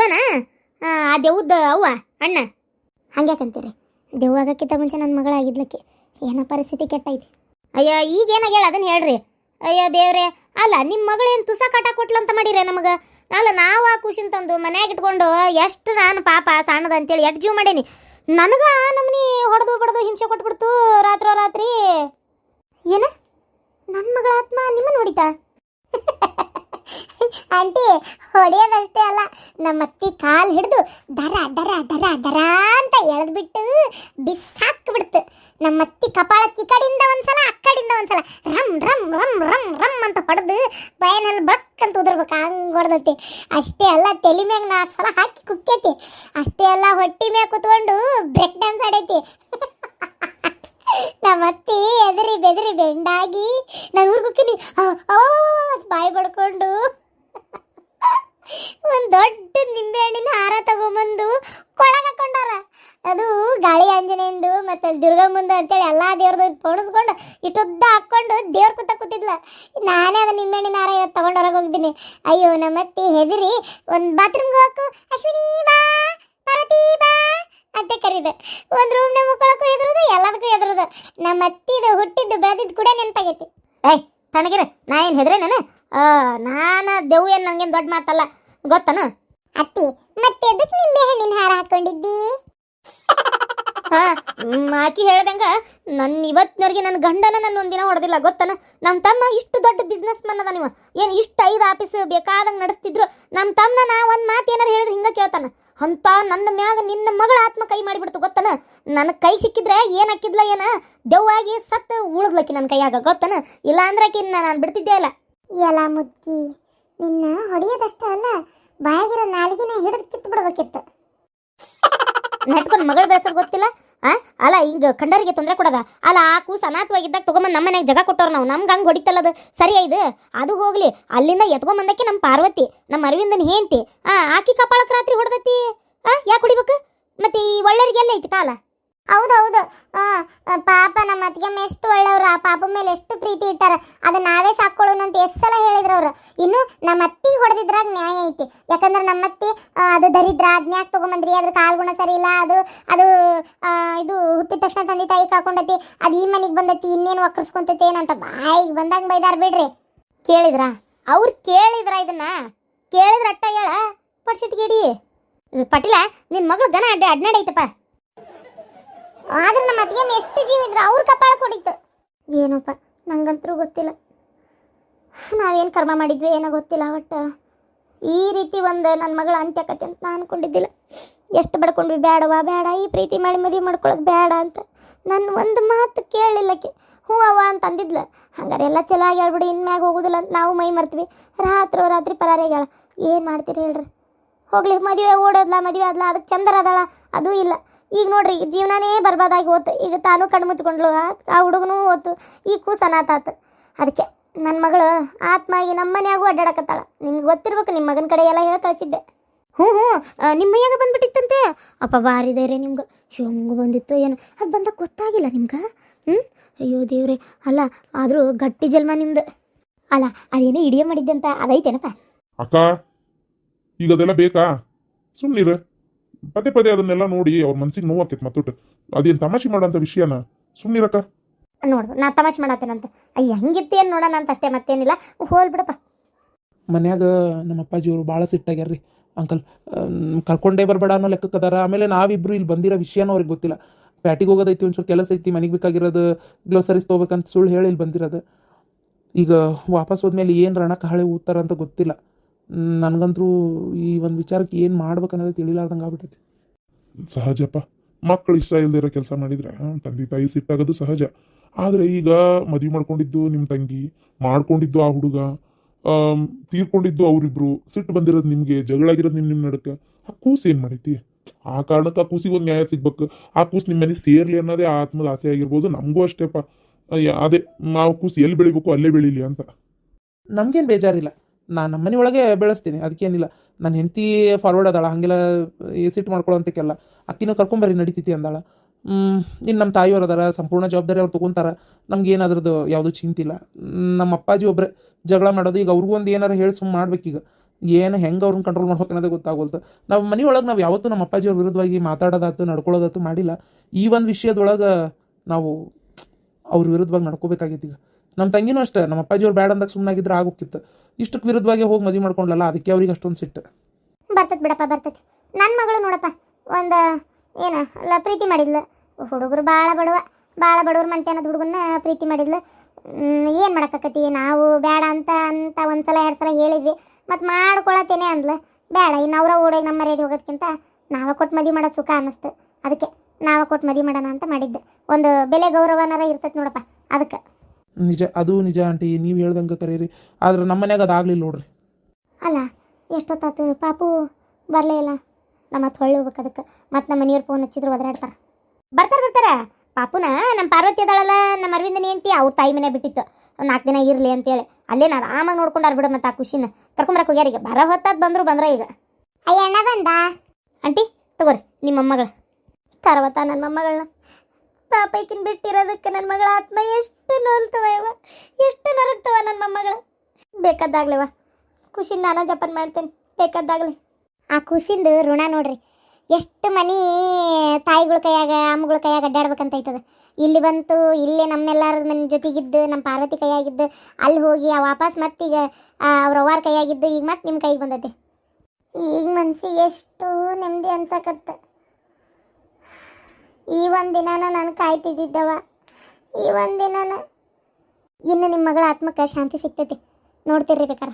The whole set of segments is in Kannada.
ಇವನ ಆ, ದೆವ್ದ ಅವ್ವ ಅಣ್ಣ. ಹಂಗ್ಯಾಕಂತೀರಿ? ದೆವ್ವ ಆಗಕ್ಕಿಂತ ಮುಂಚೆ ನನ್ನ ಮಗಳಾಗಿದ್ಲಕ್ಕೆ ಏನೋ ಪರಿಸ್ಥಿತಿ ಕೆಟ್ಟೈತಿ. ಅಯ್ಯೋ ಈಗ ಹೇಳ ಅದನ್ನ ಹೇಳ್ರಿ. ಅಯ್ಯೋ ದೇವ್ರೆ. ಅಲ್ಲ ನಿಮ್ಮ ಮಗಳೇನು ತುಸ ಕಾಟ ಕೊಟ್ಲಂತ ಮಾಡಿರೇ ಮಾಡಿರಿ ನಮಗೆ? ಅಲ್ಲ ನಾವು ಆ ಖುಷಿನ ತಂದು ಮನ್ಯಾಗ ಇಟ್ಕೊಂಡು ಎಷ್ಟು ನಾನು ಪಾಪ ಸಣ್ಣದ ಅಂತೇಳಿ ಎಷ್ಟು ಜೀವ ಮಾಡೇನಿ. ನನಗ ನಮ್ಮನಿ ಹೊಡೆದು ಬಡ್ದು ಹಿಂಸೆ ಕೊಟ್ಬಿಡ್ತು ರಾತ್ರೋ ರಾತ್ರಿ. ಏನ? ನನ್ನ ಮಗಳ ಆತ್ಮ ನಿಮ್ಮ ಹೊಡಿತಾ? ಆಂಟಿ, ಹೊಡೆಯೋದಷ್ಟೇ ಅಲ್ಲ ನಮ್ಮ ಅತ್ತಿ ಕಾಲು ಹಿಡಿದು ದರ ದರ ದರ ದರ ಅಂತ ಎಳೆದ್ಬಿಟ್ಟು ಬಿಸಾಕ್ಬಿಡ್ತು. ನಮ್ಮ ಅತ್ತಿ ಕಪಾಳಕ್ಕೆ ಈ ಕಡೆಯಿಂದ ಒಂದ್ಸಲ ಆ ಕಡೆಯಿಂದ ಒಂದ್ಸಲ, ರಮ್ ರಮ್ ರಮ್ ರಮ್ ರಮ್ ಅಂತ ಹೊಡೆದು ಬಯನಲ್ಲಿ ಬಕ್ ಅಂತ ಉದುರ್ಬೇಕು. ಹಂಗೆ ಹೊಡೆದೈತಿ. ಅಷ್ಟೇ ಅಲ್ಲ, ತಲೆ ಮ್ಯಾಗ ನಾಲ್ಕು ಸಲ ಹಾಕಿ ಕುಕ್ಕೈತಿ. ಅಷ್ಟೇ ಅಲ್ಲ, ಹೊಟ್ಟಿ ಮ್ಯಾಗ ಕುತ್ಕೊಂಡು ಬ್ರೇಕ್ ಡ್ಯಾನ್ಸ್ ಆಡೈತಿ. ನಮ್ಮ ಅತ್ತೆ ಎದರಿ ಬೆದರಿ ಬೆಂಡಾಗಿ ನಾನು ಊರಿಗೆ ಹೋಗ್ತೀನಿ. ಬಾಯಿ ಬಡ್ಕೊಂಡು ಒಂದು ದೊಡ್ಡ ನಿಂಬೆಹಣ್ಣಿನ ಹಾರ ತಗೊಂಬಂದು ಕೊಳಗ ಹಾಕೊಂಡಾರ ಅದು ಗಾಳಿ ಆಂಜನೇಯಂದು ಮತ್ತೆ ದುರ್ಗಮ್ಮಂದು ಅಂತೇಳಿ ಎಲ್ಲಾ ದೇವ್ರದ್ದು ಪೋಣಿಸ್ಕೊಂಡು ಇಟ್ಟುದ್ದ ಹಾಕೊಂಡು ದೇವ್ರ ಕೂತ ಕೂತಿದ್ಲ. ನಾನೇ ಅದು ನಿಂಬೆಹಣ್ಣಿನ ಹಾರ ಇವತ್ತು ತಗೊಂಡು ಹೊರಗೆ ಹೋಗ್ತೀನಿ. ಅಯ್ಯೋ ನಮ್ಮ ಅತ್ತಿ ಹೆದರಿ ಒಂದು ಬಾತ್ರೂಮ್ಗೆ ಹೋಗು. ಅಶ್ವಿನಿ ಬಾ, ಪಾರ್ವತಿ ಬಾ. ಅಂತ ಕರೀದೆ. ಒಂದು ರೂಮ್ ನಮ್ಮ ಮಕ್ಕಳಕ್ಕೂ ಎದುರುದು ಎಲ್ಲದಕ್ಕೂ ಎದುರುದು ನಮ್ಮ ಅತ್ತಿದು ಹುಟ್ಟಿದ್ದು ಬೆಳೆದಿದ್ದು ಕೂಡ ನೆನಪಾಗೈತಿ. ಏಯ್ ತನಗಿರ ನಾ ಏನು ಹೆದ್ರೆ ನಾನು? ನಾನು ದೆವ್ ಏನು ನನಗೇನು ದೊಡ್ಡ ಮಾತಲ್ಲ ಗೊತ್ತನ? ಅತ್ತಿ ಮತ್ತೆ ಎದಕ್ಕೆ ನಿಂಬೆ ಹಣ್ಣಿನ ಹಾರ ಹಾಕೊಂಡಿದ್ದಿ? ಆಕಿ ಹೇಳ್ದಂಗ ನನ್ನ ಇವತ್ತಿನವರೆಗೆ ನನ್ನ ಗಂಡನ ನನ್ನ ಒಂದಿನ ಹೊಡೆದಿಲ್ಲ, ಗೊತ್ತನ? ನಮ್ಮ ತಮ್ಮ ಇಷ್ಟು ದೊಡ್ಡ ಬಿಸ್ನೆಸ್ ಮನ್ ಅದ ನೀವು. ಏನು ಇಷ್ಟು ಐದು ಆಫೀಸ್ ಬೇಕಾದಂಗೆ ನಡೆಸ್ತಿದ್ರು ನಮ್ಮ ತಮ್ಮನ ನಾ ಒಂದು ಮಾತು ಏನಾರು ಹೇಳಿದ್ರೆ ಹಿಂಗೆ ಕೇಳ್ತಾನ. ಅಂತ ನನ್ನ ಮ್ಯಾಗ ನಿನ್ನ ಮಗಳ ಆತ್ಮ ಕೈ ಮಾಡಿಬಿಡ್ತು, ಗೊತ್ತನ? ನನ್ನ ಕೈ ಸಿಕ್ಕಿದ್ರೆ ಏನು ಹಾಕಿದ್ಲ ಏನ? ದೆವ್ವಾಗಿ ಸತ್ತು ಉಳಿದ್ಲಕ್ಕಿ ನನ್ನ ಕೈಯಾಗ, ಗೊತ್ತನ? ಇಲ್ಲ ಅಂದ್ರೆ ಆಕಿನ್ನ ನಾನು ಬಿಡ್ತಿದ್ದೆ ಇಲ್ಲ. ಎಲ್ಲ ಮುದ್ದಿ ನಿನ್ನ ಹೊಡೆಯೋದಷ್ಟೇ ಅಲ್ಲ, ಬಾಯಾಗಿರೋ ನಾಲಿಗೆನ ಹಿಡಿದು ಕಿತ್ತು ಬಿಡ್ಬೇಕಿತ್ತು ನೆಟ್ಕೊಂಡು ಮಗಳು ಬೆಳೆಸೋದು ಗೊತ್ತಿಲ್ಲ? ಆ? ಅಲ್ಲ, ಹಿಂಗೆ ಕಂಡರಿಗೆ ತೊಂದರೆ ಕೊಡದ? ಅಲ್ಲ, ಆ ಕೂಸು ಅನಾಥವಾಗಿದ್ದಾಗ ತಗೊಂಬಂದು ನಮ್ಮ ಮನೆಗೆ ಜಗ ಕೊಟ್ಟವ್ರು ನಾವು. ನಮ್ಗೆ ಹಂಗೆ ಹೊಡಿತಲ್ಲದು ಸರಿ ಇದು? ಅದು ಹೋಗಲಿ. ಅಲ್ಲಿಂದ ಎತ್ಕೊಂಬಂದಕ್ಕೆ ನಮ್ಮ ಪಾರ್ವತಿ ನಮ್ಮ ಅರವಿಂದನ ಹೇಂತಿ ಆ, ಆಕಿ ಕಪಾಳಕ್ಕೆ ರಾತ್ರಿ ಹೊಡೆದತಿ? ಆ, ಯಾಕೆ ಹೊಡಿಬೇಕು? ಮತ್ತೆ ಈ ಒಳ್ಳೆಯರಿಗೆ ಎಲ್ಲ ಐತಿ ಕಾಲ? ಹೌದೌದು. ಪಾಪ ನಮ್ಮ ಅತ್ತಿಗೆಮ್ಮ ಎಷ್ಟು ಒಳ್ಳೆಯವರು. ಆ ಪಾಪ ಮೇಲೆ ಎಷ್ಟು ಪ್ರೀತಿ ಇಟ್ಟಾರ. ಅದು ನಾವೇ ಸಾಕೊಳ್ಳೋಣ ಅಂತ ಎಷ್ಟು ಸಲ ಹೇಳಿದ್ರು ಅವ್ರು. ಇನ್ನು ನಮ್ಮ ಅತ್ತಿ ಹೊಡೆದಿದ್ರಾಗ ನ್ಯಾಯ ಐತಿ. ಯಾಕಂದ್ರೆ ನಮ್ಮ ಅತ್ತಿ ಅದು ದರಿದ್ರ ಅದ್ನ್ಯಾಕ್ ತಗೊಂಬಂದ್ರಿ, ಅದ್ರ ಕಾಲ್ಗುಣ ಸರಿ ಇಲ್ಲ, ಅದು ಅದು ಇದು ಹುಟ್ಟಿದ ತಕ್ಷಣ ತಂದೆ ತಾಯಿ ಕಳ್ಕೊಂಡೈತಿ, ಅದು ಈ ಮನೆಗೆ ಬಂದೈತಿ, ಇನ್ನೇನು ಒಕ್ಕರ್ಸ್ಕೊಂತೈತಿ ಏನಂತ ಬಾಯಿಗೆ ಬಂದಾಗ ಬೈದಾರ ಬಿಡ್ರಿ. ಕೇಳಿದ್ರಾ? ಅವ್ರು ಕೇಳಿದ್ರ ಇದನ್ನ? ಕೇಳಿದ್ರ ಅಟ್ಟ ಹೇಳ? ಪಡ್ಸಿಟ್ಗಿಡಿ ಪಟೀಲ ನಿನ್ನ ಮಗಳು ಗನ ಅಡ್ಡ ಅಡ್ನಾಡೈತಪ್ಪ ಆದ್ರೆ ನಮ್ಮ ಅತ್ತಿಗೆ ಎಷ್ಟು ಜೀವಿದ್ರು ಅವ್ರ ಕಪಾಳ ಕೊಡಿತ್ತು. ಏನಪ್ಪ, ನಂಗಂತರೂ ಗೊತ್ತಿಲ್ಲ. ನಾವೇನು ಕರ್ಮ ಮಾಡಿದ್ವಿ ಏನೋ ಗೊತ್ತಿಲ್ಲ, ಒಟ್ಟು ಈ ರೀತಿ ಒಂದು ನನ್ನ ಮಗಳ ಅಂತ್ಯಕತೆ ಅಂತ ನಾನು ಅನ್ಕೊಂಡಿದ್ದಿಲ್ಲ. ಎಷ್ಟು ಬಡ್ಕೊಂಡ್ವಿ ಬೇಡವಾ ಬೇಡ ಈ ಪ್ರೀತಿ ಮಾಡಿ ಮದುವೆ ಮಾಡ್ಕೊಳ್ಳೋದು ಬೇಡ ಅಂತ ನನ್ನ ಒಂದು ಮಾತು ಕೇಳಲಿಲ್ಲಕ್ಕೆ ಹ್ಞೂ ಅವ ಅಂತ ಅಂದಿದ್ಲ. ಹಂಗಾರೆ ಎಲ್ಲ ಚಲೋ ಆಗಿ ಹೇಳ್ಬಿಡಿ ಇನ್ಮ್ಯಾಗ ಹೋಗೋದಿಲ್ಲ ಅಂತ ನಾವು ಮೈ ಮರ್ತೀವಿ. ರಾತ್ರಿ ರಾತ್ರಿ ಪರಾರಿಗಳ ಏನು ಮಾಡ್ತೀರಿ ಹೇಳ್ರಿ. ಹೋಗ್ಲಿ, ಮದುವೆ ಓಡೋದ್ಲ, ಮದುವೆ ಆದ್ಲ ಅದಕ್ಕೆ ಚಂದರ ಅದಾಳ. ಅದೂ ಇಲ್ಲ. ಈಗ ನೋಡ್ರಿ ಈಗ ಜೀವನನೇ ಬರ್ಬಾದಾಗಿ ಹೋತು. ಈಗ ತಾನು ಕಣ್ಣು ಮುಚ್ಕೊಂಡ್ಲು ಆ- ಹುಡುಗನೂ ಹೋತು. ಈ ಕೂಸು ಅದಕ್ಕೆ ನನ್ನ ಮಗಳು ಆತ್ಮ ಈಗ ನಮ್ಮ ಮನೆಯಾಗೂ ಅಡ್ಡಾಡಕತ್ತಾಳ. ನಿಮ್ಗೆ ಗೊತ್ತಿರ್ಬೇಕು ನಿಮ್ಮ ಮಗನ ಕಡೆ ಎಲ್ಲ ಹೇಳಿ ಕಳಿಸಿದ್ದೆ. ಹ್ಞೂ ಹ್ಞೂ. ನಿಮ್ಮ ಮೈಯಾಗ ಬಂದ್ಬಿಟ್ಟಿತ್ತಂತೆ? ಅಪ್ಪ ಭಾರಿ ರೀ ನಿಮ್ಗೆ. ಹೆಂಗೆ ಬಂದಿತ್ತು ಏನು. ಅದು ಬಂದಾಗ ಗೊತ್ತಾಗಿಲ್ಲ ನಿಮ್ಗೆ? ಹ್ಞೂ? ಅಯ್ಯೋ, ದೇವ್ರೆ. ಅಲ್ಲ, ಆದರೂ ಗಟ್ಟಿ ಜನ್ಮ ನಿಮ್ದು. ಅಲ್ಲ, ಅದೇನೋ ಇಡಿಯ ಮಾಡಿದ್ದಂತ, ಅದೈತೇನಪ್ಪ? ಅಕ್ಕ, ಈಗ ಅದೆಲ್ಲ ಬೇಕಾ? ಸುಮ್ಮನಿರು ಪದೇ ಪದೇ ಅದನ್ನೆಲ್ಲ ನೋಡಿ ಅವ್ರ ಮನ್ಸಿಗೆ ನೋವಾಕೈತೆ ಮತ್ತೊಟ್ಟು. ಅದೇನು ತಮಾಷೆ ಮಾಡೋಂಥ ವಿಷಯನ? ಸುಮ್ಮನಿರಕ್ಕ ನೋಡು ನಾ ತಮಾಷೆ ಮಾಡತ್ತೇನಂತ. ಅಯ್ಯ ಹೆಂಗಿತ್ತೇನು ನೋಡೋಣ ಅಂತ ಅಷ್ಟೇ ಮತ್ತೇನಿಲ್ಲ. ಹೋಲ್ ಬಿಡಪ್ಪ. ಮನ್ಯಾಗ ನಮ್ಮ ಅಪ್ಪಾಜಿಯವರು ಭಾಳ ಸಿಟ್ಟಾಗ್ಯಾರ ರೀ ಅಂಕಲ್ ಕರ್ಕೊಂಡೇ ಬರಬೇಡ ಅನ್ನೋ ಲೆಕ್ಕಕ್ಕೆ ಅದಾರ. ಆಮೇಲೆ ನಾವಿಬ್ರು ಇಲ್ಲಿ ಬಂದಿರೋ ವಿಷಯನೂ ಅವ್ರಿಗೆ ಗೊತ್ತಿಲ್ಲ. ಪ್ಯಾಟಿಗೆ ಹೋಗೋದೈತಿ ಒಂಚೂರು ಕೆಲಸ ಐತಿ ಮನೆಗೆ ಬೇಕಾಗಿರೋದು ಗ್ಲೋಸರಿಸ್ ತೊಗೋಬೇಕಂತ ಸುಳ್ಳು ಹೇಳಿ ಇಲ್ಲಿ ಬಂದಿರೋದು. ಈಗ ವಾಪಸ್ ಹೋದ್ಮೇಲೆ ಏನು ರಣಕ್ಕೆ ಹಳೆ ಊದ್ತಾರ ಅಂತ ಗೊತ್ತಿಲ್ಲ. ನನಗಂತರೂ ಈ ಒಂದು ವಿಚಾರಕ್ಕೆ ಏನು ಮಾಡ್ಬೇಕನ್ನೋದು ತಿಳಿಲಾರ್ದಂಗೆ ಆಗ್ಬಿಟ್ಟೈತಿ. ಸಹಜಪ್ಪ. ಮಕ್ಕಳು ಇಷ್ಟ ಇಲ್ದಿರೋ ಕೆಲಸ ಮಾಡಿದ್ರೆ ತಂದೆ ತಾಯಿ ಸಿಟ್ಟಾಗೋದು ಸಹಜ. ಆದರೆ ಈಗ ಮದುವೆ ಮಾಡ್ಕೊಂಡಿದ್ದು ನಿಮ್ಮ ತಂಗಿ ಮಾಡ್ಕೊಂಡಿದ್ದು ಆ ಹುಡುಗ ತೀರ್ಕೊಂಡಿದ್ದು ಅವರಿಬ್ರು ಸಿಟ್ಟು ಬಂದಿರೋದು ನಿಮಗೆ ಜಗಳಾಗಿರೋದು ನಿಮ್ಮ ನಿಮ್ಮ ನಡಕ್ಕೆ ಆ ಕೂಸು ಏನು ಮಾಡೈತಿ? ಆ ಕಾರಣಕ್ಕೆ ಆ ಕೂಸಿಗೆ ಒಂದು ನ್ಯಾಯ ಸಿಗ್ಬೇಕು. ಆ ಕೂಸು ನಿಮ್ಮ ಮನೆ ಸೇರ್ಲಿ ಅನ್ನೋದೇ ಆ ಆತ್ಮದ ಆಸೆ ಆಗಿರ್ಬೋದು. ನಮಗೂ ಅಷ್ಟೇಪ್ಪ. ಅಯ್ಯ, ಅದೇ ನಾವು ಕೂಸು ಎಲ್ಲಿ ಬೆಳಿಬೇಕು ಅಲ್ಲೇ ಬೆಳೀಲಿ ಅಂತ. ನಮಗೇನು ಬೇಜಾರಿಲ್ಲ. ನಾನು ನಮ್ಮ ಮನೆ ಒಳಗೆ ಬೆಳೆಸ್ತೀನಿ, ಅದಕ್ಕೇನಿಲ್ಲ. ನನ್ನ ಹೆಂಡತಿ ಫಾರ್ವರ್ಡ್ ಅದಾಳ, ಹಾಗೆಲ್ಲ ಸಿಟ್ಟು ಮಾಡ್ಕೊಳ್ಳೋಂತಕ್ಕೆಲ್ಲ ಅಕ್ಕಿನೂ ಕರ್ಕೊಂಬರಿ ನಡೀತೈತಿ ಅಂದಾಳ. ಇನ್ನು ನಮ್ಮ ತಾಯಿಯವ್ರು ಅದಾರ, ಸಂಪೂರ್ಣ ಜವಾಬ್ದಾರಿ ಅವ್ರು ತೊಗೊಂತಾರ. ನಮ್ಗೆ ಏನಾದ್ರದ್ದು ಯಾವುದೂ ಚಿಂತಿಲ್ಲ. ನಮ್ಮ ಅಪ್ಪಾಜಿ ಒಬ್ಬರೇ ಜಗಳ ಮಾಡೋದು, ಈಗ ಅವ್ರಿಗೂ ಒಂದು ಏನಾರು ಹೇಳಿ ಸುಮ್ಮನೆ ಮಾಡ್ಬೇಕೀಗ ಏನು ಹೆಂಗೆ ಅವ್ರನ್ನ ಕಂಟ್ರೋಲ್ ಮಾಡ್ಬೇಕು ಅನ್ನೋದೇ ಗೊತ್ತಾಗೋಲ್ತು ನಾವು ಮನೆಯೊಳಗೆ ನಾವು ಯಾವತ್ತೂ ನಮ್ಮ ಅಪ್ಪಾಜಿಯವ್ರ ವಿರುದ್ಧವಾಗಿ ಮಾತಾಡೋದಾತು ನಡ್ಕೊಳ್ಳೋದಾತು ಮಾಡಿಲ್ಲ. ಈ ಒಂದು ವಿಷಯದೊಳಗೆ ನಾವು ಅವ್ರ ವಿರುದ್ಧವಾಗಿ ನಡ್ಕೋಬೇಕಾಗಿತ್ತು ಈಗ. ನಮ್ಮ ತಂಗಿನೂ ಅಷ್ಟೇ ನಮ್ಮ ಅಪ್ಪಾಜಿಯವ್ರು ಬ್ಯಾಡ ಅಂದಾಗ ಸುಮ್ಮನಾಗಿದ್ರೆ ಆಗೋಕ್ಕಿತ್ತು. ಇಷ್ಟಕ್ಕೆ ವಿರುದ್ಧವಾಗಿ ಹೋಗಿ ಮದುವೆ ಮಾಡ್ಕೊಂಡ್ಲಲ್ಲ, ಅದಕ್ಕೆ ಅವ್ರಿಗೆ ಅಷ್ಟೊಂದು ಸಿಟ್ಟು. ಬರ್ತದೆ ಬಿಡಪ್ಪ ಬರ್ತದೆ ನನ್ನ ಮಗಳು ನೋಡಪ್ಪ, ಒಂದು ಏನು, ಅಲ್ಲ ಪ್ರೀತಿ ಮಾಡಿದ್ಲು. ಹುಡುಗರು ಭಾಳ ಬಡವ ಭಾಳ ಬಡವ್ರ ಮಂತೆ ಅನ್ನೋದು ಹುಡುಗನ್ನ ಪ್ರೀತಿ ಮಾಡಿದ್ಲು. ಏನು ಮಾಡೋಕ್ಕತಿ ನಾವು ಬೇಡ ಅಂತ ಅಂತ ಒಂದು ಸಲ ಎರಡು ಸಲ ಹೇಳಿದ್ವಿ. ಮತ್ತು ಮಾಡ್ಕೊಳತ್ತೇನೆ ಅಂದ್ಲು. ಬೇಡ ಇನ್ನು ಅವರ ಓಡೋಗಿ ನಮ್ಮ ಮರ್ಯಾದೆ ಹೋಗೋದಕ್ಕಿಂತ ನಾವೇ ಕೊಟ್ಟು ಮದುವೆ ಮಾಡೋದು ಸುಖ ಅನ್ನಿಸ್ತು. ಅದಕ್ಕೆ ನಾವೇ ಕೊಟ್ಟು ಮದುವೆ ಮಾಡೋಣ ಅಂತ ಮಾಡಿದ್ದೆ. ಒಂದು ಬೆಲೆ ಗೌರವನಾರ ಇರ್ತೈತೆ ನೋಡಪ್ಪ, ಅದಕ್ಕೆ. ನಿಜ ಅದು ನಿಜ ಆಂಟಿ ನೀವು ಹೇಳ್ದಂಗೆ ಕರೀರಿ. ಆದ್ರೆ ನಮ್ಮ ಮನ್ಯಾಗ ಅದಾಗಲಿಲ್ಲ ನೋಡ್ರಿ. ಅಲ್ಲ ಎಷ್ಟೊತ್ತಾತು? ಪಾಪು ಬರಲೇ ಇಲ್ಲ. ನಮ್ಮ ಮತ್ತೆ ಹೊಳ್ಳಿ ಹೋಗ್ಬೇಕು ಅದಕ್ಕೆ. ಮತ್ತೆ ನಮ್ಮ ಮನೆಯವ್ರು ಫೋನ್ ಹಚ್ಚಿದ್ರು ಒದರಾಡ್ತಾರೆ. ಬರ್ತಾರೆ ಬರ್ತಾರೆ. ಪಾಪುನ ನಮ್ಮ ಪಾರ್ವತಿ ಅದಾಳಲ್ಲ ನಮ್ಮ ಅರವಿಂದನ ಅಂತಿ ಅವ್ರ ತಾಯಿ ಮನೆ ಬಿಟ್ಟಿತ್ತು. ನಾಲ್ಕು ದಿನ ಇರಲಿ ಅಂತೇಳಿ. ಅಲ್ಲೇನ ಆರಾಮಾಗಿ ನೋಡ್ಕೊಂಡಾರ ಬಿಡು ಮತ್ತೆ ಆ ಖುಷಿನ. ಕರ್ಕೊಂಬರಕ್ಕೆ ಹೋಗ್ಯಾರ ಈಗ. ಬರ ಹೊತ್ತಾದ್ ಬಂದರು ಬಂದ್ರ ಈಗ. ಅಯ್ಯ ಅಣ್ಣ ಬಂದ? ಆಂಟಿ ತಗೋರಿ ನಿಮ್ಮ ಮೊಮ್ಮಗಳು ಕರವತ್ತ ನನ್ನ ಮೊಮ್ಮಗಳನ್ನ ಪಾಪ ಈಕಿನ ಬಿಟ್ಟಿರೋದಕ್ಕೆ ನನ್ನ ಮಗಳ ಆತ್ಮ ಎಷ್ಟು ನೋಲ್ತವ ಯವ ಎಷ್ಟು ನರಗ್ತವ ನನ್ನ ಮೊಮ್ಮಗಳು? ಬೇಕಾದಾಗ್ಲೇವ ಖುಷಿ ನಾನು ಜಪನ್ ಮಾಡ್ತೇನೆ, ಬೇಕಾದಾಗ್ಲೇ. ಆ ಖುಷಿಂದು ಋಣ ನೋಡ್ರಿ, ಎಷ್ಟು ಮನಿ ತಾಯಿಗಳ ಕೈಯಾಗ, ಅಮ್ಮಗಳ ಕೈಯಾಗ ಅಡ್ಡಾಡ್ಬೇಕಂತ ಐತದ ಇಲ್ಲಿ ಬಂತು, ಇಲ್ಲೇ ನಮ್ಮೆಲ್ಲರ ಮನೆ ಜೊತೆಗಿದ್ದು ನಮ್ಮ ಪಾರ್ವತಿ ಕೈಯಾಗಿದ್ದು ಅಲ್ಲಿ ಹೋಗಿ ಆ ವಾಪಸ್ ಮತ್ತೀಗ ಅವ್ರ ಅವ್ವಾರ ಕೈಯಾಗಿದ್ದು, ಈಗ ಮತ್ತೆ ನಿಮ್ಮ ಕೈಗೆ ಬಂದೈತಿ. ಈಗ ಮನ್ಸಿಗೆ ಎಷ್ಟು ನೆಮ್ಮದಿ ಅನ್ಸಕತ್ತ. ಈ ಒಂದು ನಾನು ಕಾಯ್ತಿದ್ದಿದ್ದವ. ಈ ಒಂದು ಇನ್ನು ನಿಮ್ಮ ಮಗಳ ಆತ್ಮಕ್ಕೆ ಶಾಂತಿ ಸಿಗ್ತೈತಿ. ನೋಡ್ತಿರ್ರಿ ಬೇಕಾರ.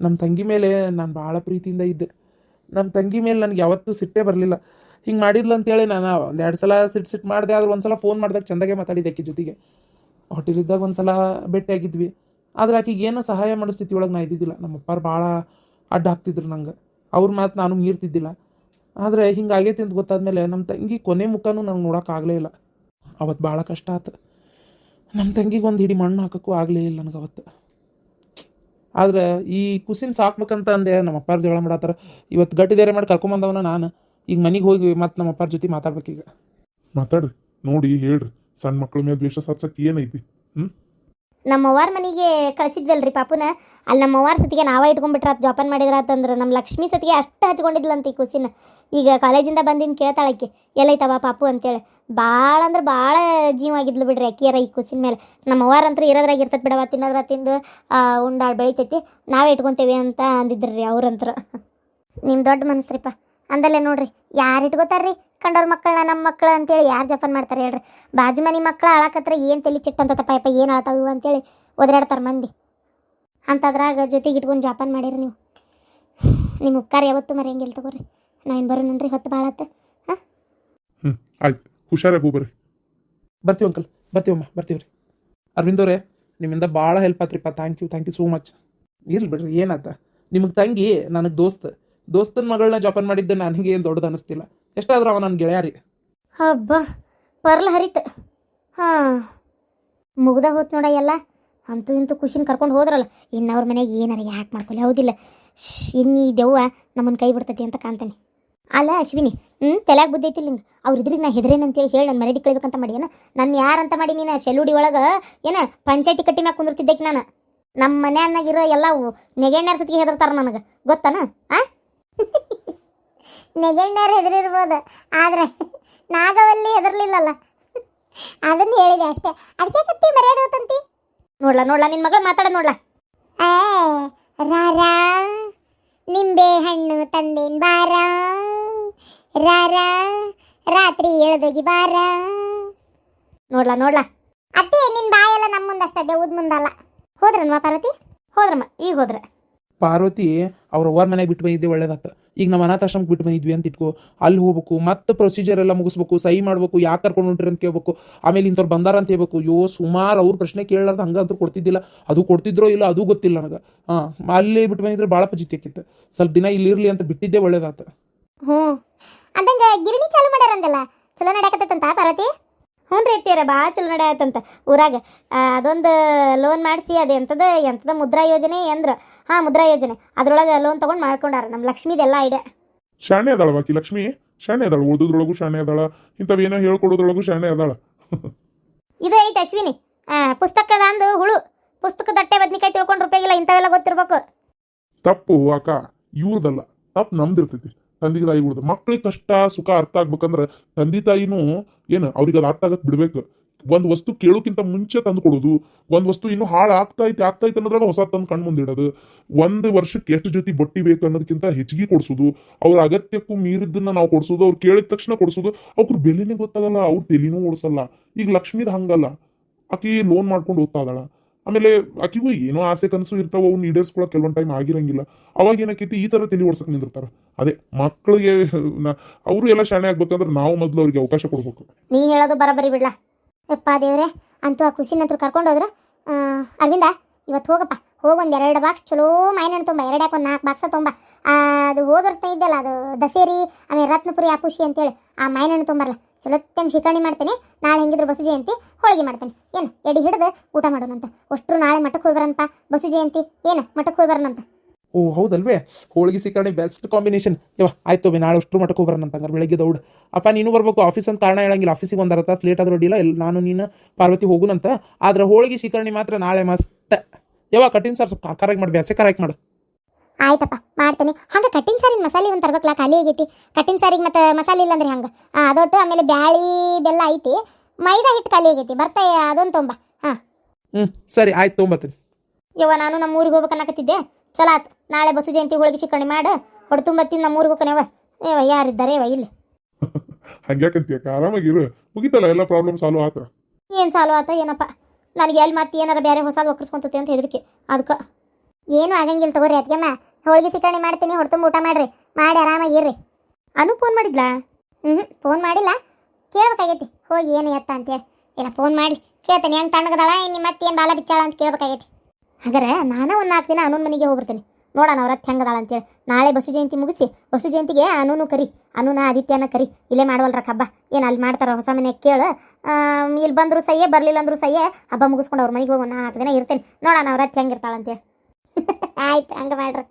ನಮ್ಮ ತಂಗಿ ಮೇಲೆ ನಾನು ಭಾಳ ಪ್ರೀತಿಯಿಂದ ಇದ್ದೆ. ನಮ್ಮ ತಂಗಿ ಮೇಲೆ ನನಗೆ ಯಾವತ್ತೂ ಸಿಟ್ಟೇ ಬರಲಿಲ್ಲ. ಹಿಂಗೆ ಮಾಡಿದ್ಲು ಅಂತೇಳಿ ನಾನು ಒಂದು ಎರಡು ಸಲ ಸಿಟ್ಟು ಸಿಟ್ಟು ಮಾಡಿದೆ, ಆದ್ರೆ ಒಂದು ಸಲ ಫೋನ್ ಮಾಡಿದಾಗ ಚಂದಾಗೆ ಮಾತಾಡಿದ್ದೆ ಆಕಿ ಜೊತೆಗೆ. ಹೋಟೆಲಿದ್ದಾಗ ಒಂದು ಸಲ ಭೇಟಿಯಾಗಿದ್ವಿ ಆದ್ರೆ ಆಕಿಗೆ ಏನೋ ಸಹಾಯ ಮಾಡೋ ಸ್ಥಿತಿ ಒಳಗೆ ನಾ ಇದ್ದಿದ್ದಿಲ್ಲ. ನಮ್ಮ ಅಪ್ಪಾರು ಭಾಳ ಅಡ್ಡ ಹಾಕ್ತಿದ್ರು ನಂಗೆ. ಅವ್ರ ಮಾತು ನಾನು ಮೀರ್ತಿದ್ದಿಲ್ಲ. ಆದರೆ ಹಿಂಗೆ ಆಗೈತಿ ಅಂತ ಗೊತ್ತಾದ್ಮೇಲೆ ನಮ್ಮ ತಂಗಿ ಕೊನೆ ಮುಖನೂ ನಂಗೆ ನೋಡೋಕ್ಕಾಗಲೇ ಇಲ್ಲ. ಅವತ್ತು ಭಾಳ ಕಷ್ಟ ಆತು. ನಮ್ಮ ತಂಗಿಗೆ ಒಂದು ಹಿಡಿ ಮಣ್ಣು ಹಾಕೋಕ್ಕೂ ಆಗಲೇ ಇಲ್ಲ ನನಗೆ ಅವತ್ತು ಆದ್ರೆ ಈ ಕುಸಿನ ಸಾಕ್ಬೇಕಂತ ಅಂದೆ ನಮ್ಮ ಅಪ್ಪಾರ ಜಗಳ ಮಾಡತ್ತಾರ ಇವತ್ತು ಗಟ್ಟಿ ಧೈರ್ಯ ಮಾಡಿ ಕರ್ಕೊಂಬಂದವನ ನಾನು. ಈಗ ಮನೆಗೆ ಹೋಗಿ ಮತ್ತೆ ನಮ್ಮ ಅಪ್ಪಾರ ಜೊತೆ ಮಾತಾಡ್ಬೇಕೀಗ. ಮಾತಾಡ್ರಿ ನೋಡಿ ಹೇಳ್ರಿ. ಸಣ್ಣ ಮಕ್ಕಳ ಮೇಲೆ ದ್ವೇಷ ಸಾಧ್ಸಕ್ಕೆ ಏನೈತಿ? ಹ್ಮ್? ನಮ್ಮ ಅವ್ವಾರ ಮನೆಗೆ ಕಳಿಸಿದ್ವಲ್ರಿ ಪಾಪುನ. ಅಲ್ಲಿ ನಮ್ಮ ಸತಿಗೆ ನಾವೇ ಇಟ್ಕೊಂಡ್ಬಿಟ್ರ ಜೋಪಾನ ಮಾಡಿದ್ರ ಅಂತಂದ್ರೆ ನಮ್ಮ ಲಕ್ಷ್ಮಿ ಸತಿಗೆ ಅಷ್ಟು ಹಚ್ಕೊಂಡಿದ್ಲಂತ ಈ ಕೂಸಿನ. ಈಗ ಕಾಲೇಜಿಂದ ಬಂದಿನ ಕೇಳ್ತಾಳಕ್ಕೆ ಎಲ್ಲೈತವ ಪಾಪು? ಅಂತೇಳಿ. ಭಾಳ ಅಂದ್ರೆ ಭಾಳ ಜೀವ ಆಗಿದ್ಲು ಬಿಡ್ರಿ ಅಕ್ಕಿಯರ ಈ ಕೂಸಿನ ಮೇಲೆ. ನಮ್ಮ ಅವ್ವಾರ ಅಂತೂ ಇರೋದ್ರಾಗ ಇರ್ತದೆ ಬಿಡವ ತಿನ್ನೋದ್ರ ತಿಂದು ಉಂಡಾಳ್ ಬೆಳಿತೈತಿ. ನಾವೇ ಇಟ್ಕೊತೇವೆ ಅಂತ ಅಂದಿದ್ರಿ ಅವ್ರಂತ್ರ. ನಿಮ್ಮ ದೊಡ್ಡ ಮನಸ್ರಿಪ್ಪ ಅಂದಲ್ಲೇ ನೋಡ್ರಿ ಯಾರು ಇಟ್ಕೋತಾರ್ರಿ ಕಂಡವ್ರ ಮಕ್ಕಳನ್ನ ನಮ್ಮ ಮಕ್ಕಳು ಅಂತೇಳಿ ಯಾರು ಜಪನ್ ಮಾಡ್ತಾರೆ ಹೇಳ್ರಿ. ಬಾಜು ಮನೆ ಮಕ್ಕಳು ಅಳಕತ್ರ ಏನು ತಲೆ ಚಿಟ್ಟಂತ ತಪ್ಪ ಏನು ಅಳತಾವ ಇವು ಅಂತೇಳಿ ಒದರಾಡ್ತಾರೆ ಮಂದಿ. ಅಂಥದ್ರಾಗ ಜೊತೆಗೆ ಇಟ್ಕೊಂಡು ಜಪಾನ್ ಮಾಡಿರಿ ನೀವು. ನಿಮ್ಮ ಉಪ್ಕಾರ ಯಾವತ್ತು ಮರೆಯಂಗಿಲ್ಲ ತಗೋರಿ. ಏನು ಬರೋಣನ್ರಿ ಹೊತ್ತು ಹಾಂ? ಹ್ಮ್ ಆಯ್ತು. ಹುಷಾರಾಗಿ ಹೋಗ್ಬರ್ರಿ ಬರ್ತೀವಿ ಅಂಕಲ್ ಬರ್ತೀವಮ್ಮ ಬರ್ತೀವಿ ರೀ. ಅರವಿಂದ್ ಅವರೇ ನಿಮ್ಮಿಂದ ಭಾಳ help ಆತ್ರಿಪ್ಪ thank you thank you so much ಇರ್ಲಿ ಬಿಡ್ರಿ ಏನಾತ? ನಿಮಗೆ ತಂಗಿ ನನಗೆ ದೋಸ್ತ. ದೋಸ್ತನ ಮಗಳನ್ನ ಜೋಪಾನ ಮಾಡಿದ್ದೆ ನನಗೆ ಏನು ದೊಡ್ಡದು ಅನ್ನಿಸ್ತಿಲ್ಲ ಎಷ್ಟಾದ್ರೂ ನನ್ನ ಗೆಳೆಯ ರೀ ಹಬ್ಬ, ಪರ್ಲ ಹರಿತ. ಹಾಂ, ಮುಗ್ದ ಹೋತ್ ನೋಡ ಎಲ್ಲ. ಅಂತೂ ಇಂತೂ ಖುಷಿನ ಕರ್ಕೊಂಡು ಹೋದ್ರಲ್ಲ ಇನ್ನು ಅವ್ರ ಮನೆಗೆ ಏನಾರ ಯಾಕೆ ಮಾಡ್ಕೊಳ್ಳಿ ಹೌದಿಲ್ಲ. ಇನ್ನು ಈ ದೆವ್ವ ನಮ್ಮನ್ನು ಕೈ ಬಿಡ್ತೈತಿ ಅಂತ ಕಾಣ್ತಾನೆ. ಅಲ್ಲ, ಅಶ್ವಿನಿ ಹ್ಞೂ ತಲೆಯಾಗ ಬುದ್ಧಿ ಹಿಂಗೆ ಅವ್ರು ಇದ್ರಿಗೆ ನಾ ಹೆದ್ರೇನು ಅಂತೇಳಿ ಹೇಳಿ ನನ್ನ ಮನೆದಿ ಕಳಿಬೇಕಂತ ಮಾಡಿ. ಏನ ನನ್ನ ಯಾರಂತ ಮಾಡಿ ನೀನು ಶೆಲ್ಲುಡಿ ಒಳಗೆ, ಏನ, ಪಂಚಾಯತಿ ಕಟ್ಟಿ ಮ್ಯಾಗ ಕುಂದಿರ್ತಿದ್ದಕ್ಕೆ ನಾನು? ನಮ್ಮ ಮನ್ಯಾನಾಗಿರೋ ಎಲ್ಲ ನೆಗೆಣ್ಣಾರ ಸತಿಗೆ ಹೆದರ್ತಾರ ನನಗೆ. ಗೊತ್ತಾನ? ಆ? ನೆಗೆಣ್ಣಾರ ಹೆದರಿರ್ಬೋದು. ಆದರೆ ನಾಗವಲ್ಲಿ ಹೆದರ್ಲಿಲ್ಲಲ್ಲ. ಅದನ್ನ ಹೇಳಿದೆ ಅಷ್ಟೇ. ಅದಕ್ಕೆ ಕತ್ತಿ ಮರ್ಯಾದೆ ಹೋತಂತಿ ನೋಡ್ಲಾ ನೋಡ್ಲಾ ನಿನ್ ಮಗಳು ಮಾತಾಡ ನೋಡ್ಲಾ. ಏ ರಾರಾ ನಿಂಬೆ ಹಣ್ಣು ತಂದೇನ್ ಬಾರ. ರಾರಾ ರಾತ್ರಿ ಎಳ್ದೋಗಿ ಬಾರ. ನೋಡ್ಲಾ ನೋಡ್ಲಾ. ಅತ್ತೆ ನಿನ್ ಬಾಯೆಲ್ಲ ನಮ್ಮ ಮುಂದಷ್ಟೇ ಉದ್ ಮುಂದಲ್ಲ. ಹೋದ್ರನ್ವಾ ಪಾರ್ವತಿ? ಹೋದ್ರಮ್ಮ ಈಗ ಹೋದ್ರೆ. ಪಾರ್ವತಿ ಅವ್ರ ಅವ್ರ ಮನೆಗೆ ಬಿಟ್ಟು ಬಂದಿದ್ದೆ ಒಳ್ಳೇದಾತ. ಈಗ ನಾವು ಅನಾಥಾಶ್ರಮಕ್ಕೆ ಬಿಟ್ಟು ಬಂದಿದ್ವಿ ಅಂತ ಇಟ್ಕೋ, ಅಲ್ಲಿ ಹೋಗ್ಬೇಕು, ಮತ್ತೆ ಪ್ರೊಸೀಜರ್ ಎಲ್ಲ ಮುಗಿಸ್ಬೇಕು, ಸಹಿ ಮಾಡ್ಬೇಕು ಯಾಕೆ ಕರ್ಕೊಂಡು ಹೊಂಟ್ರಿ ಅಂತ ಕೇಳ್ಬೇಕು, ಆಮೇಲೆ ಇಂಥವ್ರು ಬಂದಾರ ಅಂತ ಹೇಳ್ಬೇಕು ಯೋ ಸುಮಾರು ಅವ್ರ ಪ್ರಶ್ನೆ ಕೇಳಲಾರ್ದು ಹಂಗಂತೂ ಕೊಡ್ತಿದ್ದಿಲ್ಲ, ಅದು ಕೊಡ್ತಿದ್ರೋ ಇಲ್ಲ ಅದು ಗೊತ್ತಿಲ್ಲ ನನಗೆ. ಹಾಂ, ಅಲ್ಲಿ ಬಿಟ್ಟು ಬಂದಿದ್ರೆ ಭಾಳ ಪಜಿತಿ ಆಕಿತ್ತು. ಸ್ವಲ್ಪ ದಿನ ಇಲ್ಲಿ ಇರಲಿ ಅಂತ ಬಿಟ್ಟಿದ್ದೆ ಒಳ್ಳೇದಾತ. ಹ್ಞೂ ಅದಂಗೆ ಗಿರಣಿ ಚಾಲು ಮಾಡ್ಯಾರಂದಲ್ಲ? ಚಲೋ ನಡೆಯಕತ್ತಂತ ಪಾರ್ವತಿ? ಹ್ಞೂ ರೀ ಅತ್ತಿಯರ ಭಾಳ ಚಲೋ ನಡೆಯತ್ತಂತ ಊರಾಗ ಅದೊಂದು ಲೋನ್ ಮಾಡಿಸಿ ಅದು ಎಂಥದ ಎಂಥದ ಮುದ್ರಾ ಯೋಜನೆ ಅಂದ್ರೆ. ಹಾಂ ಮುದ್ರಾ ಯೋಜನೆ. ಅದ್ರೊಳಗೆ ಲೋನ್ ತೊಗೊಂಡು ಮಾಡ್ಕೊಂಡಾರ ನಮ್ಮ ಲಕ್ಷ್ಮೀದೆಲ್ಲ ಐಡಿಯಾ. ಶಾಣೆ ಅದಾಳ ಬಾಕಿ ಲಕ್ಷ್ಮಿ? ಶಾಣೆ ಅದಾಳ ಉಳಿದ್ರೊಳಗೂ ಶಾಣೆ ಅದಾಳ ಇಂಥವೇನೋ ಹೇಳ್ಕೊಡೋದ್ರೊಳಗೂ ಶಾಣೆ ಅದಾಳ. ಇದು ಐತೆ ಅಶ್ವಿನಿ. ಆ, ಪುಸ್ತಕದ ಅಂದು ಹುಳು. ಪುಸ್ತಕ ದಟ್ಟೆ ಬದ್ನಿಕಾಯಿ ತಿಳ್ಕೊಂಡು ರೂಪಾಯಿಗಿಲ್ಲ ಇಂಥವೆಲ್ಲ ಗೊತ್ತಿರ್ಬೇಕು. ತಪ್ಪು ಅಕ್ಕ ಇವ್ರದಲ್ಲ. ತಪ್ಪು ನಮ್ದಿರ್ತೈತಿ. ತಂದೆ ತಾಯಿಗಳದ್ದು ಮಕ್ಳಿಗೆ ಕಷ್ಟ, ಸುಖ ಅರ್ಥ ಆಗ್ಬೇಕಂದ್ರೆ ತಂದೆ ತಾಯಿನೂ ಏನು ಅವ್ರಿಗೆ ಅದು ಅರ್ಥ ಆಗಕ್ ಬಿಡ್ಬೇಕು. ಒಂದು ವಸ್ತು ಕೇಳೋಕ್ಕಿಂತ ಮುಂಚೆ ತಂದು ಕೊಡೋದು, ಒಂದು ವಸ್ತು ಇನ್ನು ಹಾಳು ಆಗ್ತಾ ಐತಿ ಆಗ್ತಾ ಐತಿ ಅನ್ನೋದ್ರಾಗ ಹೊಸ ತಂದು ಕಣ್ ಮುಂದಿಡೋದು ಒಂದು ವರ್ಷಕ್ಕೆ ಎಷ್ಟು ಜೊತೆ ಬಟ್ಟಿ ಬೇಕು ಅನ್ನೋದಕ್ಕಿಂತ ಹೆಚ್ಚಿಗೆ ಕೊಡ್ಸೋದು, ಅವ್ರ ಅಗತ್ಯಕ್ಕೂ ಮೀರಿದ್ದನ್ನ ನಾವು ಕೊಡ್ಸೋದು, ಅವ್ರು ಕೇಳಿದ ತಕ್ಷಣ ಕೊಡ್ಸೋದು, ಅವ್ರ ಬೆಲೆನೇ ಗೊತ್ತಾಗಲ್ಲ, ಅವ್ರ ತೆಲಿನೂ ಓಡಿಸಲ್ಲ. ಈಗ ಲಕ್ಷ್ಮೀದ್ ಹಂಗಲ್ಲ. ಆಕಿ ಲೋನ್ ಮಾಡ್ಕೊಂಡು ಓದ್ತಾ ಆಮೇಲೆ ಆಕಿಗೂ ಏನೋ ಆಸೆ ಕನಸು ಇರ್ತಾವ, ಅವ್ನು ಈಡೇರಿಸ್ಕೊಳಕ್ ಕೆಲವೊಂದು ಟೈಮ್ ಆಗಿರಂಗಿಲ್ಲ. ಅವಾಗ ಏನಾಕೈತಿ, ಈ ತರ ತಲೆ ಓಡ್ಸಕ್ ನಿಂದಿರ್ತಾರ. ಅದೇ ಮಕ್ಕಳಿಗೆ ಅವರು ಎಲ್ಲ ಶಾಣೆ ಆಗ್ಬೇಕಂದ್ರೆ ನಾವು ಮೊದಲು ಅವ್ರಿಗೆ ಅವಕಾಶ ಕೊಡ್ಬೇಕು. ನೀ ಹೇಳೋದು ಬರಬರಿ ಬಿಡ್ಲ. ಯಪ್ಪ ದೇವ್ರೆ, ಅಂತೂ ಆ ಖುಷಿನಂತೂ ಕರ್ಕೊಂಡು ಹೋದ್ರು ಅರವಿಂದ ಇವತ್ತು ಹೋಗಪ್ಪ. ಹೋಗಿ ಒಂದು ಎರಡು ಬಾಕ್ಸ್ ಚಲೋ ಮೈನಣ್ಣ ತುಂಬ. ಎರಡು ಯಾಕೆ ಒಂದು ನಾಲ್ಕು ಬಾಕ್ಸ ತುಂಬ ಅದು ಹೋದ ಇದ್ದಲ್ಲ, ಅದು ದಸೇರಿ, ಆಮೇಲೆ ರತ್ನಪುರಿ, ಆ ಖುಷಿ ಅಂತೇಳಿ. ಆ ಮೈನಣ್ಣ ತುಂಬರಲ್ಲ ಚಲೋ ತಂಗ್ ಶಿಕರಣಿ ಮಾಡ್ತೀನಿ. ನಾಳೆ ಹೆಂಗಿದ್ರು ಬಸು ಜಯಂತಿ, ಹೋಳಿಗೆ ಮಾಡ್ತೀನಿ. ಏನು, ಎಡಿ ಹಿಡಿದು ಊಟ ಮಾಡೋಣಂತ. ಅಷ್ಟ್ರು ನಾಳೆ ಮಠಕ್ಕೆ ಹೋಗಿ ಬರೋಣಪ್ಪ ಬಸು ಜಯಂತಿ, ಏನು ಮಠಕ್ಕೆ ಹೋಗಿ ಬರೋಣಂತ ಓ ಹೌದಲ್ವೇ? ಹೋಳಿಗೆ ಸಿಕ್ಕಣಿ ಬೆಸ್ಟ್ ಕಾಂಬಿನೇಷನ್ ಯವ ಆಯ್ತು ನಾಳೆ ಅಷ್ಟು ಮಟ್ಟಕ್ಕೆ ಹೋಗ್ಬರೋಣ ಅಂತ ಹಂಗಾರೆ ಬೆಳಗ್ಗೆ ದೌಡ್. ಅಪ್ಪ ನೀನು ಬರ್ಬೇಕು ಆಫೀಸ್ ಅಂತ ಕಾರಣ ಹೇಳಂಗಿಲ್ಲ. ಆಫೀಸಿಗೆ ಒಂದು ಅರ್ಧ ತಾಸು ಲೇಟ್ ಆದ್ರೂ ಅಡ್ಡಿಲ್ಲ ಇಲ್ಲಿ ನಾನು ನೀನು ಪಾರ್ವತಿ ಹೋಗುನಂತ ಆದ್ರೆ ಹೋಳಿಗೆ ಶಿಕರ್ಣಿ ಮಾತ್ರ ನಾಳೆ ಮಸ್ತ್. ಯವ ಕಠಿಣ ಸರ್ ಸ್ವಲ್ಪ ಕರೆಕ್ಟ್ ಮಾಡಿ ಬ್ಯಾಸೆ ಕರೆಕ್ಟ್ ಮಾಡು. ಆಯ್ತಪ್ಪ ಮಾಡ್ತೀನಿ. ಹಂಗೆ ಕಟ್ಟಿನ ಸಾರಿನ ಮಸಾಲೆ ಒಂದು ತರ್ಬೇಕಲ್ಲ ಖಾಲಿ ಆಗೈತಿ. ಕಟ್ಟಿನ ಸಾರಿಗೆ ಮತ್ತೆ ಮಸಾಲೆ ಇಲ್ಲ ಅಂದ್ರೆ ಹಂಗೆ ಅದೊಟ್ಟು ಆಮೇಲೆ ಬ್ಯಾಳಿ ಬೆಲ್ಲ ಐತಿ. ಮೈದಾ ಹಿಟ್ಟು ಖಾಲಿ ಆಗೈತಿ. ಬರ್ತಾ ಅದೊಂದು ತೊಂಬ. ಹಾಂ. ಹ್ಞೂ ಸರಿ ಆಯ್ತು ತೊಗೊಂಬರ್ತೀನಿ. ಯವ್ವ ನಾನು ನಮ್ಮ ಊರಿಗೆ ಹೋಗ್ಬೇಕನ್ನಕತ್ತಿದ್ದೆ. ಚಲೋ ಆತು. ನಾಳೆ ಬಸು ಜಯಂತಿ ಹೋಳಿಗೆ ಚಿಕಣಿ ಮಾಡ ಹೊಡೆ ತುಂಬತ್ತಿನ ನಮ್ಮ ಊರಿಗೆ ಹೋಗ್ಕನೇವ ಏವ ಯಾರಿದ್ದಾರೆ ಇವ ಇಲ್ಲಿ. ಹಂಗ್ಯಾಕಂತೀಯಕ್ಕ ಆರಾಮಾಗಿರು ಮುಗಿತಲ್ಲ ಎಲ್ಲ ಪ್ರಾಬ್ಲಮ್ ಸಾಲ್ವ್ ಆತ? ಏನು ಸಾಲು ಆತ ಏನಪ್ಪ? ನನಗೆ ಎಲ್ಲಿ ಮತ್ತೆ ಏನಾರ ಬೇರೆ ಹೊಸದು ಒಕ್ಕರ್ಸ್ಕೊಂತತಿ ಅಂತ ಹೆದರಿಕೆ. ಅದಕ್ಕೆ ಏನು ಆಗಂಗಿಲ್ಲ ತಗೋರಿ ಅದಕ್ಕೆಮ್ಮ ಹೋಳಿಗೆ ಚಿಕ್ಕಣಿ ಮಾಡ್ತೀನಿ ಹೊಡ್ತುಂಬ ಊಟ ಮಾಡ್ರಿ. ಮಾಡಿ ಆರಾಮಾಗಿರ್ರಿ ಅನು ಫೋನ್ ಮಾಡಿದ್ಲಾ? ಹ್ಞೂ ಫೋನ್ ಮಾಡಿಲ್ಲ. ಕೇಳ್ಬೇಕಾಗೈತಿ. ಹೋಗಿ ಏನು ಎತ್ತ ಅಂತೇಳಿ. ಇಲ್ಲ ಫೋನ್ ಮಾಡಿ. ಕೇಳ್ತೇನೆ ಹೆಂಗೆ ತಣ್ಣಗದಾಳ ಇನ್ನು ಮತ್ತೆ ಏನು ಬಾಲ ಬಿಚ್ಚಾಳ ಅಂತ ಕೇಳ್ಬೇಕಾಗೈತಿ. ಹಾಗಾದ್ರೆ ನಾನು ಒಂದು ನಾಲ್ಕು ದಿನ ಅನೂನ್ ಮನೆಗೆ ಹೋಗ್ಬಿಡ್ತೀನಿ. ನೋಡೋಣ ಅವ್ರ ಹೆಂಗದಾಳ ಅಂತೇಳಿ. ನಾಳೆ ಬಸು ಜಯಂತಿ ಮುಗಿಸಿ, ಬಸು ಜಯಂತಿಗೆ ಅನೂನು ಕರಿ, ಅನೂನ ಆದಿತ್ಯನ ಕರಿ. ಇಲ್ಲೇ ಮಾಡವಲ್ರ ಹಬ್ಬ ಏನು ಅಲ್ಲಿ ಮಾಡ್ತಾರೋ ಹೊಸ ಮನೆ ಕೇಳು. ಇಲ್ಲಿ ಬಂದರೂ ಸಯ್ಯೆ ಬರಲಿಲ್ಲ ಅಂದರೂ ಸಯ್ಯೆ ಹಬ್ಬ ಮುಗಿಸ್ಕೊಂಡು ಅವ್ರ ಮನೆಗೆ ಹೋಗೋಣ ನಾಲ್ಕು ದಿನ ಇರ್ತೇನೆ. ನೋಡೋಣ ಅವ್ರ ಅತ್ತೆ ಹೆಂಗಿರ್ತಾಳ ಅಂತೇಳಿ. ಆಯ್ತು, ಹಂಗೆ ಮಾಡ್ರಿ.